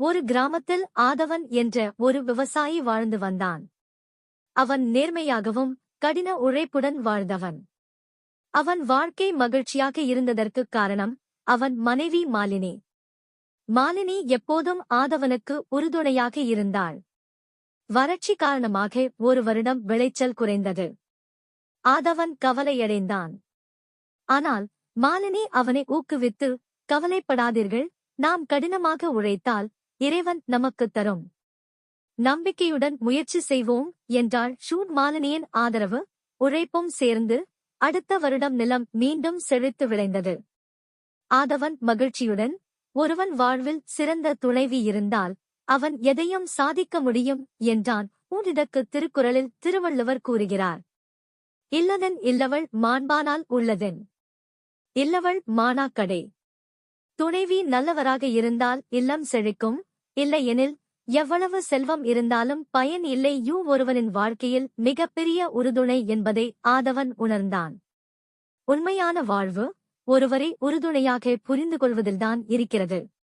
ஒரு கிராமத்தில் ஆதவன் என்ற ஒரு விவசாயி வாழ்ந்து வந்தான். அவன் நேர்மையாகவும் கடின உழைப்புடன் வாழ்ந்தவன். அவன் வாழ்க்கை மகிழ்ச்சியாக இருந்ததற்குக் காரணம் அவன் மனைவி மாலினி. மாலினி எப்போதும் ஆதவனுக்கு உறுதுணையாக இருந்தாள். வறட்சி காரணமாக ஒரு வருடம் விளைச்சல் குறைந்தது. ஆதவன் கவலையடைந்தான். ஆனால் மாலினி அவனை ஊக்குவித்து கவலைப்படாதீர்கள் நாம் கடினமாக உழைத்தால் இறைவன் நமக்குத் தரும். நம்பிக்கையுடன் முயற்சி செய்வோம் என்றாள் ஷூட் மாலனியின் ஆதரவு. உழைப்பும் சேர்ந்து அடுத்த வருடம் நிலம் மீண்டும் செழித்து விளைந்தது. ஆதவன் மகிழ்ச்சியுடன் ஒருவன் வாழ்வில் சிறந்த துணைவி இருந்தால் அவன் எதையும் சாதிக்க முடியும் என்றான் ஊரிடக்கு திருக்குறளில் திருவள்ளுவர் கூறுகிறார். இல்லதன் இல்லவள் மாண்பானால் உள்ளதென். இல்லவள் மானாக்கடை. துணைவி நல்லவராக இருந்தால் இல்லம் செழிக்கும். இல்லையெனில் எவ்வளவு செல்வம் இருந்தாலும் பயன் இல்லை. யூ ஒருவனின் வாழ்க்கையில் மிகப்பெரிய உறுதுணை என்பதை ஆதவன் உணர்ந்தான். உண்மையான வாழ்வு ஒருவரை உறுதுணையாக புரிந்து கொள்வதில்தான் இருக்கிறது.